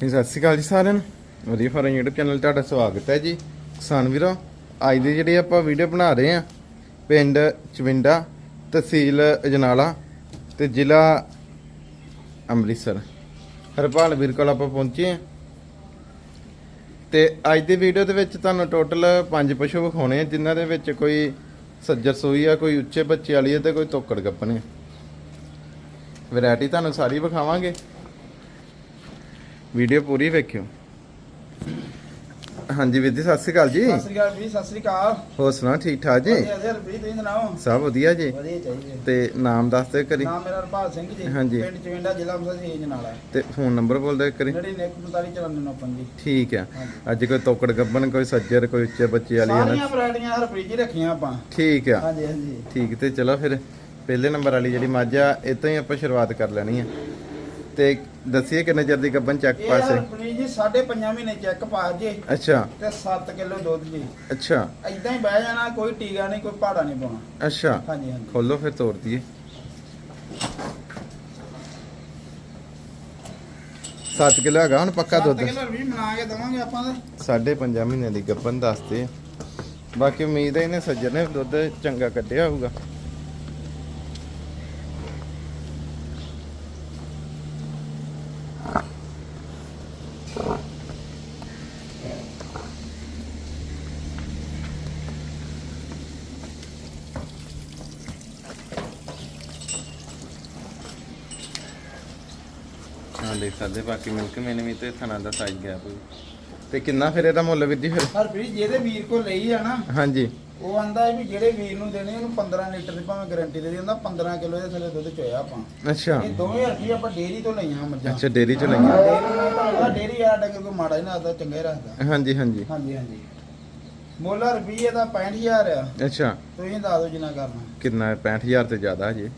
ਜੀ, ਸਤਿ ਸ਼੍ਰੀ ਅਕਾਲ ਜੀ ਸਾਰਿਆਂ ਨੂੰ। ਵਧੀਆ ਫਾਰਮ YouTube ਚੈਨਲ ਤੁਹਾਡਾ ਸਵਾਗਤ ਹੈ ਜੀ। ਕਿਸਾਨ ਵੀਰੋ, ਅੱਜ ਦੀ ਜਿਹੜੀ ਆਪਾਂ ਵੀਡੀਓ ਬਣਾ ਰਹੇ ਆ ਪਿੰਡ ਚਵਿੰਡਾ, ਤਹਿਸੀਲ ਅਜਨਾਲਾ ਤੇ ਜ਼ਿਲ੍ਹਾ ਅੰਮ੍ਰਿਤਸਰ। ਹਰਪਾਲ ਵੀਰ ਕੋਲ ਆਪਾਂ ਪਹੁੰਚੇ ਆ ਤੇ ਅੱਜ ਦੀ ਵੀਡੀਓ ਦੇ ਵਿੱਚ ਤੁਹਾਨੂੰ ਟੋਟਲ ਪੰਜ ਪਸ਼ੂ ਵਿਖਾਉਣੇ ਆ, ਜਿਨ੍ਹਾਂ ਦੇ ਵਿੱਚ ਕੋਈ ਸੱਜਰ ਸੂਈ ਆ, ਕੋਈ ਉੱਚੇ ਬੱਚੇ ਵਾਲੀ ਆ ਤੇ ਕੋਈ ਤੋਕੜ ਗੱਪਣ ਆ। ਵੈਰਾਈਟੀ ਤੁਹਾਨੂੰ ਸਾਰੀ ਵਿਖਾਵਾਂਗੇ। ਵੀਡੀਓ ਪੂਰੀ ਵੇਖਿਓ। ਹਾਂਜੀ ਵੀਰ ਜੀ ਸਤਿ ਸ਼੍ਰੀ ਅਕਾਲ ਜੀ। ਸਤਿ ਸ੍ਰੀ ਅਕਾਲ ਜੀ ਸਤਿ ਸ੍ਰੀ ਅਕਾਲ। ਹੋਰ ਸੁਣਾ ਠੀਕ ਠਾਕ ਜੀ? ਵਧੀਆ ਵਧੀਆ ਰਵੀ ਤੁਸੀਂ ਸੁਣਾਓ? ਸਭ ਵਧੀਆ ਜੀ। ਵਧੀਆ ਚਾਹੀਦੇ। ਤੇ ਨਾਮ ਦੱਸ ਦਿਓ ਕਰੀ ਨਾਮ ਮੇਰਾ ਹਰਪਾਲ ਸਿੰਘ ਜੀ। ਹਾਂਜੀ। ਪਿੰਡ ਚਵਿੰਡਾ ਜ਼ਿਲ੍ਹਾ ਅੰਮ੍ਰਿਤਸਰ ਏਜ ਨਾਲ ਹੈ। ਤੇ ਫੋਨ ਨੰਬਰ ਬੋਲ ਦਿਓ ਕਰੀ ਜਿਹੜੀ ਨਿਕ 45 ਚਲਾਉਂਦੇ ਨੇ ਆਪਾਂ ਜੀ। ਠੀਕ ਆ। ਅੱਜ ਕੋਈ ਤੋਕੜ ਗੱਬਨ ਕੋਈ ਸੱਜਰ ਕੋਈ ਉੱਚੇ ਬੱਚੇ ਵਾਲੀ ਸਾਰੀਆਂ ਵੈਰਾਈਟੀਆਂ ਹਰਪ੍ਰੀਤ ਜੀ ਰੱਖੀਆਂ ਆਪਾਂ। ਠੀਕ ਆ। ਹਾਂਜੀ ਹਾਂਜੀ। ਠੀਕ ਤੇ ਚਲੋ ਫਿਰ ਪਹਿਲੇ ਨੰਬਰ ਵਾਲੀ ਜਿਹੜੀ ਮੱਝ ਆ ਇਹ ਤੋਂ ਹੀ ਆਪਾਂ ਸ਼ੁਰੂਆਤ ਕਰ ਲੈਣੀ ਆ। ਤੇ ਦੱਸੀਏ ਕਿੰਨੇ ਚਿਰ ਦੀ ਗੱਬਨ ਚੱਕ ਇਹ ਪਾਸੇ? ਜੀ ਸਾਢੇ ਪੰਜਾਂ ਮਹੀਨੇ ਚੈੱਕ ਪਾਸ ਜੇ। ਅੱਛਾ। ਤੇ 7 ਕਿਲੋ ਦੁੱਧ ਜੀ। ਅੱਛਾ। ਐਦਾਂ ਹੀ ਬਹਿ ਜਾਣਾ ਕੋਈ ਟੀਕਾ ਨਹੀਂ ਕੋਈ ਪਹਾੜਾ ਨਹੀਂ ਪਾਉਣਾ। ਅੱਛਾ। ਹਾਂਜੀ ਹਾਂਜੀ। ਖੋਲੋ ਫਿਰ ਤੋੜ ਦਈਏ। 7 ਕਿਲੋ ਹੈਗਾ ਹੁਣ ਪੱਕਾ ਦੁੱਧ? 7 ਕਿਲੋ ਵੀ ਬਣਾ ਕੇ ਦਵਾਂਗੇ ਆਪਾਂ ਤਾਂ। ਸਾਢੇ ਮਹੀਨੇ ਦੀ ਗੱਭਣ ਦੱਸਦੇ ਆ। ਬਾਕੀ ਉਮੀਦ ਹੈ ਇਹਨੇ ਸੱਜਣ ਨੇ ਦੁੱਧ ਚੰਗਾ ਕੱਢਿਆ ਹੋਊਗਾ। ਦੇਖ ਸਕਦੇ ਬਾਕੀ ਮਿਲਕ ਮੈਨੇ ਵੀ ਤੇ ਥਣਾ ਦਾ ਸਾਈਜ਼ ਗਿਆ ਕੋਈ ਤੇ ਕਿੰਨਾ ਫਿਰ ਇਹਦਾ ਮੁੱਲ ਵੀਰ ਜੀ ਫਿਰ? ਹਰਪ੍ਰੀਤ ਜਿਹਦੇ ਵੀਰ ਕੋ ਲਈ ਆ ਨਾ ਹਾਂਜੀ। ਉਹ ਆਂਦਾ ਵੀ ਜਿਹੜੇ ਵੀਰ ਨੂੰ ਦੇਣੇ ਉਹਨੂੰ 15 ਲੀਟਰ ਦੀ ਭਾਵੇਂ ਗਾਰੰਟੀ ਦੇ ਦਿੰਦਾ 15 ਕਿਲੋ ਦੇ ਥੱਲੇ ਦੁੱਧ ਚੋਇਆ ਆਪਾਂ। ਅੱਛਾ। ਇਹ ਦੋਵੇਂ ਰੁਪਏ ਆਪਾਂ ਡੇਰੀ ਤੋਂ ਲਈਆਂ ਮੱਝਾਂ। ਅੱਛਾ ਡੇਰੀ ਚ ਲਈਆਂ। ਡੇਰੀ ਡੇਰੀ ਆ ਡੰਗਰ ਕੋ ਮਾੜਾ ਹੀ ਨਾ ਆਦਾ ਚੰਗਾ ਹੀ ਰੱਖਦਾ ਹਾਂਜੀ ਹਾਂਜੀ। ਹਾਂਜੀ ਹਾਂਜੀ। ਮੁੱਲ ਰੁਪਏ ਦਾ 65000 ਆ। ਅੱਛਾ। ਤੁਸੀਂ ਦੱਸ ਦਿਓ ਜਿੰਨਾ ਕਰਨਾ। ਕਿੰਨਾ ਹੈ? 65000 ਤੇ ਜ਼ਿਆਦਾ ਜੀ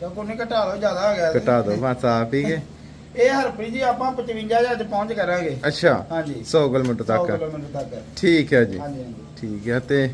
ਤਾਂ ਕੋਈ ਨਹੀਂ ਘਟਾ ਲਓ ਜ਼ਿਆਦਾ ਹੋ ਗਿਆ। ਘਟਾ ਦਿਓ ਬਸ ਆਪ ਹੀ ਕੇ ਇਹ ਹਰਪ੍ਰੀਤ ਜੀ ਆਪਾਂ 55000 ਚ ਪਹੁੰਚ ਕਰਾਂਗੇ। ਅੱਛਾ ਹਾਂਜੀ। 100 ਕਿਲੋਮੀਟਰ 100 ਤੱਕ ਕਿਲੋਮੀਟਰ ਤੱਕ। ਠੀਕ ਹੈ ਜੀ। ਹਾਂਜੀ ਹਾਂਜੀ। ਠੀਕ ਹੈ ਤੇ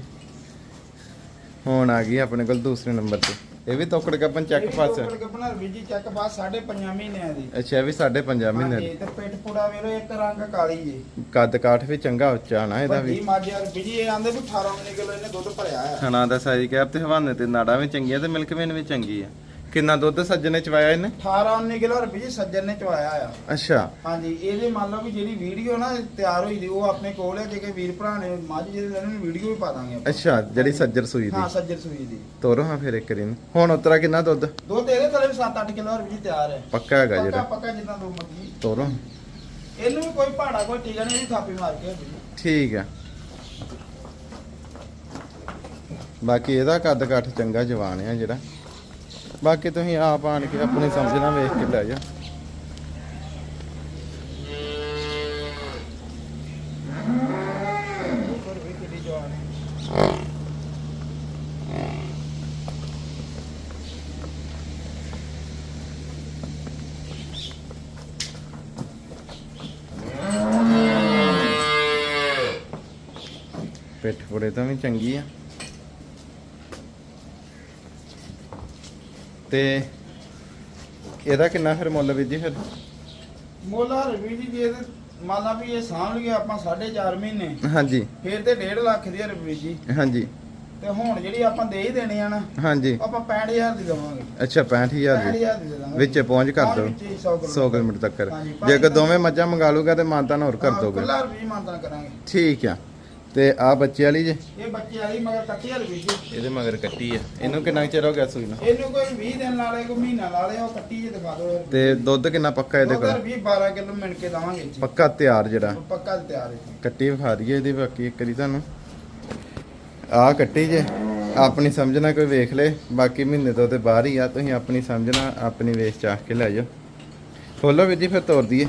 ਹੁਣ ਆ ਗਈ ਆਪਣੇ ਕੋਲ ਦੂਸਰੇ ਨੰਬਰ ਤੇ। ਇਹ ਵੀ ਤੋਕੜ ਕੱਪਨ ਚੱਕ ਪਾਸ। ਹੈ। ਗੱਪਨਾ ਰੁਪਏ ਜੀ ਚੱਕ ਪਾਸ 5.5 ਮਹੀਨਿਆਂ ਦੀ। ਅੱਛਾ ਇਹ ਵੀ ਸਾਢੇ ਪੰਜਾਂ ਮਹੀਨੇ ਹਾਂਜੀ ਤੇ ਪਿੱਠ ਪੂੜਾ ਵੇਲੋ ਇੱਕ ਰੰਗ ਕਾਲੀ ਜੀ। ਕੱਦ ਕਾਠ ਵੀ ਚੰਗਾ ਉੱਚਾ ਨਾ ਇਹਦਾ ਵੱਡੀ ਵੀ। ਮੱਝ ਆ ਰੁਪਏ ਇਹ ਆਂਦੇ ਵੀ 18 19 ਕਿਲੋ ਇਹਨੇ ਦੁੱਧ ਭਰਿਆ ਆ। ਖਾਣਾ ਦਾ ਸਾਈਜ਼ ਕੈਪ ਤੇ ਹਵਾਨੇ ਤੇ ਨਾੜਾਂ ਵੀ ਚੰਗੀਆਂ ਤੇ ਮਿਲਕ ਵੇਨ ਵੀ ਚੰਗੀ ਆ। ਕਿੰਨਾ ਦੁੱਧ ਸੱਜਣ ਨੇ ਚਵਾਇਆ ਇਹਨੇ? 18 19 ਕਿਲੋ ਰੁਪਏ ਜੀ ਸੱਜਣ ਨੇ ਚਵਾਇਆ ਆ। ਅੱਛਾ। ਹਾਂਜੀ ਇਹਦੇ ਮੰਨ ਲਓ ਵੀ ਜਿਹੜੀ ਵੀਡੀਓ ਨਾ ਤਿਆਰ ਹੋਈ ਦੀ ਉਹ ਆਪਣੇ ਕੋਲ ਹੈ ਜੇ ਕਿ ਵੀਰ ਭਰਾ ਨੇ ਮੱਝ ਜਿਹੜੇ ਲੈਣੇ ਨੇ ਵੀਡੀਓ ਵੀ ਪਾ ਦਾਂਗੇ ਆਪਾਂ। ਅੱਛਾ ਜਿਹੜੀ ਸੱਜਰ ਸੂਈ ਹਾਂ ਦੀ ਸੱਜਰ ਸੂਈ ਦੀ। ਤੋਰੋ ਹਾਂ ਫਿਰ ਇੱਕ rin ਹੁਣ ਉਤਰਾ ਕਿੰਨਾ ਦੁੱਧ? ਦੁੱਧ ਇਹਦੇ ਥੱਲੇ ਵੀ 7-8 ਕਿਲੋ ਰੁਪਏ ਜੀ ਤਿਆਰ ਹੈ। ਪੱਕਾ ਹੈਗਾ ਪੱਕਾ ਜਿਹੜਾ। ਪੱਕਾ ਜਿੱਦਾਂ ਦੋ ਮਰਜ਼ੀ। ਤੋਰੋ ਇਹਨੂੰ ਵੀ ਕੋਈ ਪਹਾੜਾ ਕੋਈ ਟੀਕਾ ਨਹੀਂ ਇਹਦੀ ਥਾਪੀ ਮਾਰ ਕੇ ਹੱਦੀ। ਠੀਕ ਆ ਬਾਕੀ ਇਹਦਾ ਕੱਦ ਕਾਠ ਚੰਗਾ ਜਵਾਨ ਆ ਜਿਹੜਾ। ਬਾਕੀ ਤੁਸੀਂ ਆਪ ਆਣ ਕੇ ਆਪਣੀ ਸਮਝ ਨਾਲ ਵੇਖ ਕੇ ਲੈ ਜਾ ਪਿੱਠ ਪੁੜੇ ਤਾਂ ਵੀ ਚੰਗੀ ਆ। ਤੇ ਇਹਦਾ ਕਿੰਨਾ ਫਿਰ ਮੁੱਲ ਵੀ ਜੀ ਫਿਰ? ਮੋਲਾ ਰੁਪਏ ਜੀ ਜੇ ਇਹਦੇ ਮੰਨ ਲਾ ਵੀ ਇਹ ਸਾਂਭ ਲਈਏ ਆਪਾਂ 4.5 ਮਹੀਨੇ ਹਾਂਜੀ। ਫਿਰ ਤੇ 1.5 ਲੱਖ ਦੀ ਰੁਪਏ ਜੀ। ਹਾਂਜੀ। ਤੇ ਹੁਣ ਜਿਹੜੀ ਆਪਾਂ ਦੇ ਹੀ ਦੇਣੀ ਆ ਨਾ ਹਾਂਜੀ। ਆਪਾਂ 65000 ਦੀ ਦੇਵਾਂਗੇ। ਅੱਛਾ 65000 ਦੀ। 65000 ਦੀ ਦੇ ਦਾਂਗੇ। ਵਿੱਚ ਪਹੁੰਚ ਕਰ ਦਿਓ। ਵਿੱਚ ਹੀ 100 100 ਕਿਲੋਮੀਟਰ ਤੱਕ। ਹਾਂਜੀ, ਜੇ ਕਿ ਦੋਵੇਂ ਮੱਝਾਂ ਮੰਗਾ ਲੂਗਾ ਤੇ ਮਾਨਤਾਨ ਹੋਰ ਕਰ ਦੋਗੇ। ਕੱਲਾ ਰੁਪਏ ਮਾਨਤਾ ਕਰਾਂਗੇ। ਠੀਕ ਆ। ਤੇ ਆ ਬੱਚੇ ਵਾਲੀ ਜੇ? ਇਹ ਬੱਚੇ ਵਾਲੀ ਮਗਰ ਕੱਟੀ ਰੁਪਏ ਜੀ ਇਹਦੇ ਮਗਰ ਕੱਟੀ ਆ। ਇਹਨੂੰ ਕਿੰਨਾ ਕੁ ਚਿਰ ਹੋ ਗਿਆ ਸੂਈ ਨੂੰ? ਇਹਨੂੰ ਕੋਈ 20 ਦਿਨ ਲਾਲੇ ਕੋਈ ਮਹੀਨਾ ਲਾਲੇ ਉਹ ਕੱਟੀ ਜੇ ਦਿਖਾ ਦਿਓ ਤੇ ਦੁੱਧ ਕਿੰਨਾ ਪੱਕਾ ਇਹਦੇ ਕੋਲ? ਵੀ 12 ਕਿਲੋ ਮਿਣ ਕੇ ਦਵਾਂਗੇ ਜੀ। ਪੱਕਾ ਤਿਆਰ ਜਿਹੜਾ? ਪੱਕਾ ਤਿਆਰ ਹੈ ਕੱਟੀ ਵਿਖਾ ਦਈਏ ਇਹਦੀ ਬਾਕੀ ਇੱਕ ਵਾਰੀ ਤੁਹਾਨੂੰ। ਆ ਕੱਟੀ ਜੇ ਆਪਣੀ ਸਮਝਣਾ ਕੋਈ ਵੇਖ ਲੇ ਬਾਕੀ ਮਹੀਨੇ ਤੋਂ ਤੇ ਬਾਹਰ ਹੀ ਆ ਤੁਸੀਂ ਆਪਣੀ ਸਮਝਣਾ ਆਪਣੀ ਵੇਚ ਚਾਹ ਕੇ ਲੈ ਜਾਓ। ਖੋਲੋ ਵੀਰ ਜੀ ਫਿਰ ਤੋਰ ਦਈਏ।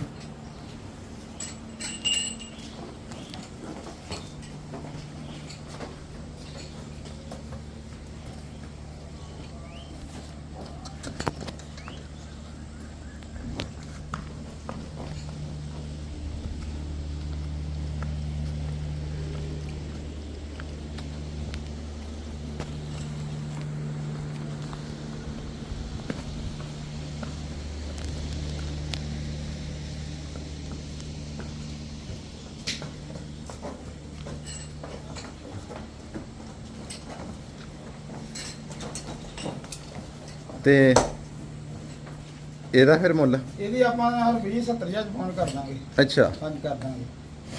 ਤੇ ਇਹਦਾ ਫਿਰ ਮੁੱਲ? ਇਹਦੀ ਆਪਾਂ ਰੁਪਏ 70000 ਫੋਨ ਕਰ ਦਾਂਗੇ। ਅੱਛਾ। ਹਾਂਜੀ ਕਰ ਦਾਂਗੇ।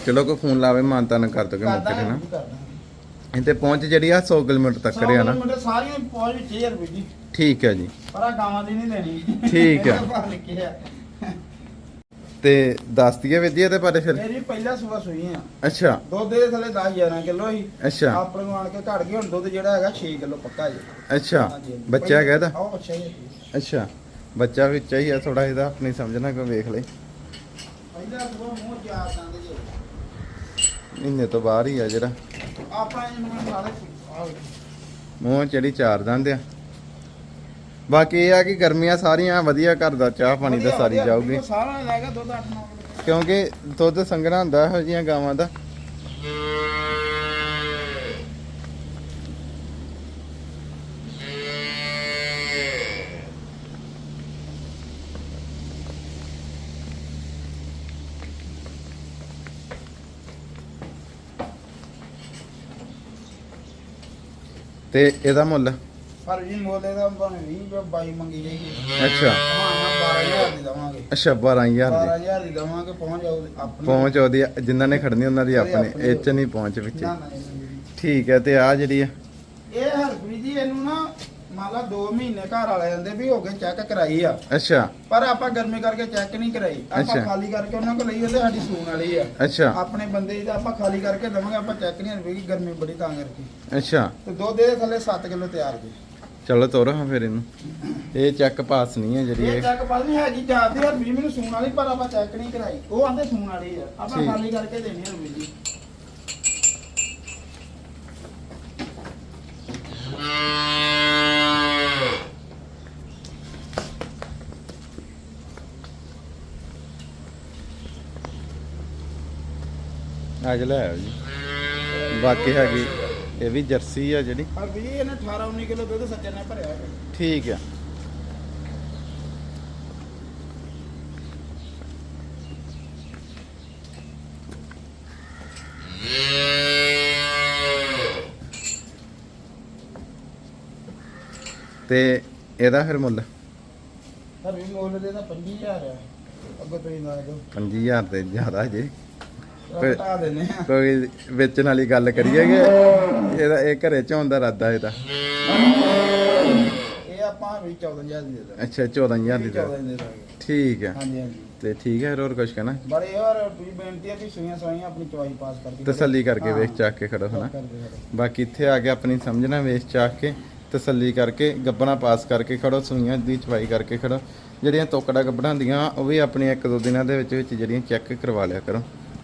ਚਲੋ ਕੋਈ ਫੋਨ ਲਾਵੇ ਮਾਨਤਾ ਨਾ ਕਰ ਦੋਗੇ ਮੌਕੇ ਤੇ ਨਾ। ਤੇ ਪਹੁੰਚ ਜਿਹੜੀ ਆ 100 ਕਿਲੋਮੀਟਰ ਤੱਕ ਰਿਆ ਨਾ। ਸਾਰੀਆਂ ਪਹੁੰਚ ਵਿੱਚ ਹੀ ਆ ਰੁਪਏ ਜੀ। ਠੀਕ ਹੈ ਜੀ। ਪਰ ਆ ਗਾਵਾਂ ਦੀ ਨਹੀਂ ਦੇਣੀ ਠੀਕ ਆ। ਇਹਦੇ ਤੇ ਦੱਸ ਦਈਏ ਵਿਧੀ ਇਹਦੇ ਬਾਰੇ ਫਿਰ। ਮੇਰੀ ਪਹਿਲਾ ਸੂਆ ਸੂਈ ਆ। ਅੱਛਾ। ਦੁੱਧ ਦੇ ਥੱਲੇ 10 11 ਕਿਲੋ ਹੀ ਅੱਛਾ। ਆਪਣੇ ਨੂੰ ਆਣ ਕੇ ਘੜ ਗਏ ਹੁਣ ਦੁੱਧ ਜਿਹੜਾ ਹੈਗਾ 6 ਕਿਲੋ ਪੱਕਾ ਜੀ। ਅੱਛਾ। ਬੱਚਾ ਹੈਗਾ ਇਹਦਾ? ਆਹ ਬੱਚਾ ਹੀ ਹੈ ਅੱਛਾ। ਬੱਚਾ ਵੀ ਚਾਹੀਦਾ ਥੋੜਾ ਇਹਦਾ ਆਪਣੀ ਸਮਝਣਾ ਕੋਈ ਵੇਖ ਲੈ ਪਹਿਲਾ ਸੂਆ ਮੂੰਹ ਚਾਰ ਦੰਦ ਜੀ। ਮਹੀਨੇ ਤੋਂ ਬਾਹਰ ਹੀ ਆ ਜਿਹੜਾ। ਆਪਾਂ ਇਹਨੂੰ ਆਹ ਮੂੰਹ ਜਿਹੜੀ ਚਾਰ ਦੰਦ ਆ। ਬਾਕੀ ਇਹ ਆ ਕਿ ਗਰਮੀਆਂ ਸਾਰੀਆਂ ਵਧੀਆ ਘਰ ਦਾ ਚਾਹ ਪਾਣੀ ਦਾ ਸਾਰੀ ਜਾਊਗੀ। ਸਾਰਾ ਲੈ ਗਿਆ ਦੁੱਧ 8 9 ਕਿਲੋ। ਕਿਉਂਕਿ ਦੁੱਧ ਸੰਘਣਾ ਹੁੰਦਾ ਇਹੋ ਜਿਹੀਆਂ ਗਾਵਾਂ ਦਾ। ਤੇ ਇਹਦਾ ਮੁੱਲ? ਪਰ ਜੀ ਮੋਲੇ ਦਾ ਭਾਵੇਂ 20 ਜਾਂ 22 ਮੰਗੀ ਜਾਈਏ। ਅੱਛਾ। ਹਾਂ 12000 ਦੀ ਦਵਾਂਗੇ। ਅੱਛਾ 12000 ਦੀ। 12000 ਦੀ ਦਵਾਂਗੇ ਪਹੁੰਚ ਜਾਓ ਆਪਣੀ। ਪਹੁੰਚ ਉਹਦੀ ਜਿਨ੍ਹਾਂ ਨੇ ਖੜਨੀ ਉਹਨਾਂ ਦੀ ਉਹਦੀ ਆਪਣੀ ਆਪਣੀ ਇਹ ਚ ਨਹੀਂ ਪਹੁੰਚ ਵਿੱਚ। ਨਾ ਨਾ ਇਹ ਨਹੀਂ। ਠੀਕ ਹੈ ਤੇ ਆ ਜਿਹੜੀ ਆ ਇਹ ਹਰਪ੍ਰੀਤ ਜੀ ਇਹਨੂੰ ਨਾ ਮੰਨ ਲਾ 2 ਮਹੀਨੇ ਘਰ ਵਾਲੇ ਜਾਂਦੇ ਵੀ ਹੋ ਗਏ ਚੈੱਕ ਕਰਾਈ ਆ। ਅੱਛਾ। ਪਰ ਆਪਾਂ ਗਰਮੀ ਕਰਕੇ ਚੈੱਕ ਨਹੀਂ ਕਰਾਈ। ਆਪਾਂ ਅੱਛਾ। ਖਾਲੀ ਕਰਕੇ ਉਹਨਾਂ ਕੋਲ ਲਈ ਉਹਦੇ ਸਾਡੀ ਸੂਣ ਵਾਲੀ ਆ। ਅੱਛਾ। ਆਪਣੇ ਬੰਦੇ ਦੀ ਤਾਂ ਆਪਾਂ ਖਾਲੀ ਕਰਕੇ ਦਵਾਂਗੇ ਆਪਾਂ ਚੈੱਕ ਨਹੀਂ ਹੋਵੇਗੀ ਗਰਮੀ ਬੜੀ ਤਾਂ ਕਰਕੇ। ਅੱਛਾ। ਤੇ ਦੁੱਧ ਦੇ ਥੱਲੇ 7 ਕਿਲੋ ਤਿਆਰ ਜੀ ਚਲੋ ਤੋਰੋ ਹਾਂ ਫਿਰ ਇਹਨੂੰ। ਇਹ ਚੈੱਕ ਪਾਸ ਨਹੀਂ ਹੈ ਜਿਹੜੀ ਇਹ ਇਹ। ਚੈੱਕ ਪਾਸ ਨਹੀਂ ਹੈਗੀ ਜਾਂਦੀ ਹਰ ਵੀ ਮੈਨੂੰ ਸੂਣ ਵਾਲੀ ਪਰ ਆਪਾਂ ਚੈੱਕ ਨਹੀਂ ਕਰਾਈ। ਉਹ ਆਂਦੇ ਸੂਣ ਵਾਲੀ ਆ। ਆਪਾਂ ਠੀਕ। ਖਾਲੀ ਕਰਕੇ ਦੇਣੀ ਹਰ ਜੀ। ਅੱਜ ਲੈ ਆਓ ਜੀ। ਬਾਕੀ ਹੈਗੀ। ਇਹ ਵੀ ਜਰਸੀ ਆ ਜਿਹੜੀ। ਹਰ ਵੀ ਇਹਨੇ 18 19 ਕਿਲੋ ਦੁੱਧ ਸੱਜਣ ਨੇ ਭਰਿਆ ਹੈ ਠੀਕ ਆ। ਤੇ ਇਹਦਾ ਫਿਰ ਮੁੱਲ? ਹਰ ਵੀ ਮੁੱਲ ਦੇ ਤਾਂ 25000 ਆ। ਅੱਗੋਂ ਤੁਸੀਂ ਦੱਸ ਦਿਓ। 5000 ਤੇ ਜ਼ਿਆਦਾ ਜੇ। ਫਿਰ- ਘਟਾ ਦਿੰਨੇ ਆ। ਕੋਈ ਵੇਚਣ ਵਾਲੀ ਗੱਲ ਕਰੀਏ ਕਿ ਇਹਦਾ ਇਹ ਘਰੇ ਝੋਣ ਦਾ ਇਰਾਦਾ ਇਹਦਾ। ਇਹ ਆਪਾਂ ਵੀ 14000 ਦੀ ਦੇ ਦਾਂਗੇ। ਅੱਛਾ 14000 ਦੀ 14 ਦਾ ਦੀ ਦੇ ਦਾਂਗੇ। ਠੀਕ ਹਾਂਜੀ ਹਾਂਜੀ। ਤੇ ਠੀਕ ਹੈ ਹੋਰ ਕੁਝ ਕਹਿਣਾ? ਬੜੇ ਯਾਰ ਵੀ ਬੇਨਤੀ ਹੈ ਵੀ ਸੂਈਆਂ ਸਵਾਈਆਂ ਆਪਣੀ ਚਵਾਈ ਪਾਸ ਕਰਕੇ ਤਸੱਲੀ ਕਰਕੇ ਹਾਂ। ਵੇਖ ਚੱਕ ਕੇ ਖੜੋ ਹਨਾ? ਕਰਦੇ। ਬਾਕੀ ਇੱਥੇ ਆ ਕੇ ਆਪਣੀ ਸਮਝਣਾ ਵੇਚ ਚਾਕ ਕੇ ਤਸੱਲੀ ਕਰਕੇ ਗੱਬਣਾ ਪਾਸ ਕਰਕੇ ਖੜੋ ਸੂਈਆਂ ਦੀ ਚਵਾਈ ਕਰਕੇ ਖੜੋ ਜਿਹੜੀਆਂ ਤੋਕੜਾ ਗੱਬਣਾ ਹੁੰਦੀਆਂ ਉਹ ਵੀ ਆਪਣੀ ਇੱਕ ਦੋ ਦਿਨਾਂ ਦੇ ਵਿੱਚ ਵਿੱਚ ਜਿਹੜੀਆਂ ਚੈੱਕ ਕਰਵਾ ਲਿਆ ਕਰੋ।